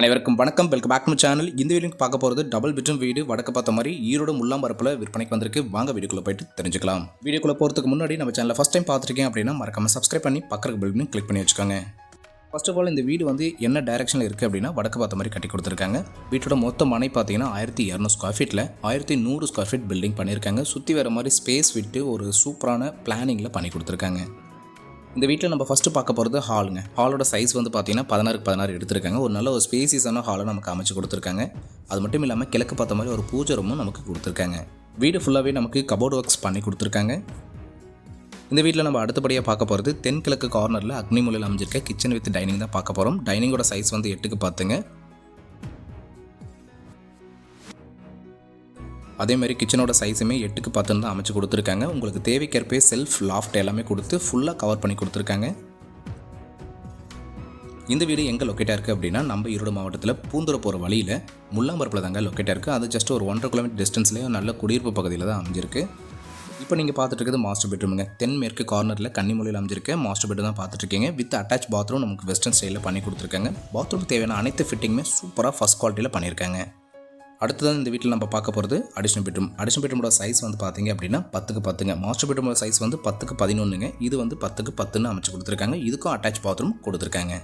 அனைவருக்கும் வணக்கம். Welcome back to channel இந்த வீடியோ பார்க்க போகிறது டபுள் பெட்ரூம் வீடு வடக்கு பார்த்த மாதிரி ஈரோடு முள்ளாம்பரப்பில் விற்பனைக்கு வந்திருக்கு. வாங்க வீடியோக்குள்ளே போயிட்டு தெரிஞ்சுக்கலாம். வீடியோக்குள்ளே போகிறதுக்கு முன்னாடி நம்ம சேனலை ஃபஸ்ட் டைம் பார்த்துருக்கீங்க அப்படின்னா மறக்காம சப்ஸ்கிரைப் பண்ணி பக்கத்துக்கு பெல் கிளிக் பண்ணி வச்சுக்கோங்க. ஃபர்ஸ்ட் ஆஃப் ஆல் இந்த வீடு வந்து என்ன டைரக்ஷனில் இருக்குது அப்படின்னா வடக்கு பார்த்த மாதிரி கட்டி கொடுத்துருக்காங்க. வீட்டோட மொத்த மனை பார்த்தீங்கன்னா ஆயிரத்தி இரநூறு ஸ்கொயர் ஃபீட்டில் ஆயிரத்தி நூறு ஸ்கொயர் ஃபீட் பில்டிங் பண்ணியிருக்காங்க. சுற்றி வர மாதிரி ஸ்பேஸ் விட்டு ஒரு சூப்பரான பிளானிங்கில் பண்ணி கொடுத்துருக்காங்க. இந்த வீட்டில் நம்ம ஃபஸ்ட்டு பார்க்க போகிறது ஹாலுங்க ஹாலோட சைஸ் வந்து பார்த்தீங்கன்னா பதினாறுக்கு பதினாறு எடுத்திருக்காங்க. ஒரு நல்ல ஒரு ஸ்பேசியஸான ஹாலை நமக்கு அமைச்சு கொடுத்துருக்காங்க. அது மட்டும் இல்லாமல் கிழக்கு பார்த்த மாதிரி ஒரு பூஜை ரூமும் நமக்கு கொடுத்துருக்காங்க. வீடு ஃபுல்லாகவே நமக்கு கபோர்டு ஒர்க்ஸ் பண்ணி கொடுத்துருக்காங்க. இந்த வீட்டில் நம்ம அடுத்தபடியாக பார்க்க போகிறது தென்கிழக்கு கார்னரில் அக்னிமூலையில் அமைஞ்சிருக்க கிச்சன் வித் டைனிங் தான் பார்க்க போகிறோம் டைனிங்கோட சைஸ் வந்து எட்டுக்கு பார்த்துங்க அதே மாதிரி கிச்சனோட சைஸுமே எட்டுக்கு பத்துன்னு தான் அமைச்சு கொடுத்துருக்காங்க. உங்களுக்கு தேவைக்கேற்பே செல்ஃப் லாஃப்ட் எல்லாமே கொடுத்து ஃபுல்லாக கவர் பண்ணி கொடுத்துருக்காங்க. இந்த வீடு எங்கே லொக்கேட்டாக இருக்குது அப்படின்னா நம்ம ஈரோடு மாவட்டத்தில் பூந்துரை போகிற வழியில் முல்லாம்பரப்பில் தாங்க லொக்கேட்டாக இருக்குது அது ஜஸ்ட் ஒரு ஒன்றரை கிலோமீட்டர் டிஸ்டன்ஸ்லேயும் நல்ல குடியிருப்பு பகுதியில் தான் அமைஞ்சிருக்கு. இப்போ நீங்கள் பார்த்துட்டு இருக்கிறது மாஸ்டர் பெட்ரூமுங்க தென்மேற்கு கார்னரில் கன்னிமொழியில் அமைஞ்சிருக்க. மாஸ்டர் பெட்ரூம் தான் பார்த்துட்ருக்கீங்க வித் அட்டாச் பாத்ரூம் நமக்கு வெஸ்டர்ன் ஸ்டைலில் பண்ணி கொடுத்துருக்காங்க. பாத்ரூம் தேவையான அனைத்து ஃபிட்டிங்குமே சூப்பராக ஃபஸ்ட் குவாலிட்டியில் பண்ணியிருக்காங்க. அடுத்ததான் இந்த வீட்டில் நம்ம பார்க்க போகிறது அடிஷனல் பெட்ரூம் அடிஷனல் பெட்ரூமோட சைஸ் வந்து பார்த்தீங்க அப்படின்னா பத்துக்கு பத்துங்க. மாஸ்டர் பெட்ரூமோட சைஸ் வந்து பத்துக்கு பதினொன்றுங்க இது வந்து பத்துக்கு பத்துன்னு அமைச்சு கொடுத்துருக்காங்க. இதுக்கும் அட்டாச் பாத்ரூம் கொடுத்துருக்காங்க.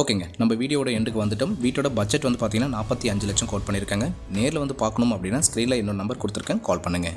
ஓகேங்க. நம்ம வீடியோட எண்டுக்கு வந்துட்டோம். வீட்டோட பட்ஜெட் வந்து பார்த்தீங்கன்னா நாற்பத்தி அஞ்சு லட்சம் கோட் பண்ணியிருக்காங்க. நேரில் வந்து பார்க்கணும் அப்படின்னா ஸ்க்ரீனில் இன்னொரு நம்பர் கொடுத்துருக்கேன். கால் பண்ணுங்கள்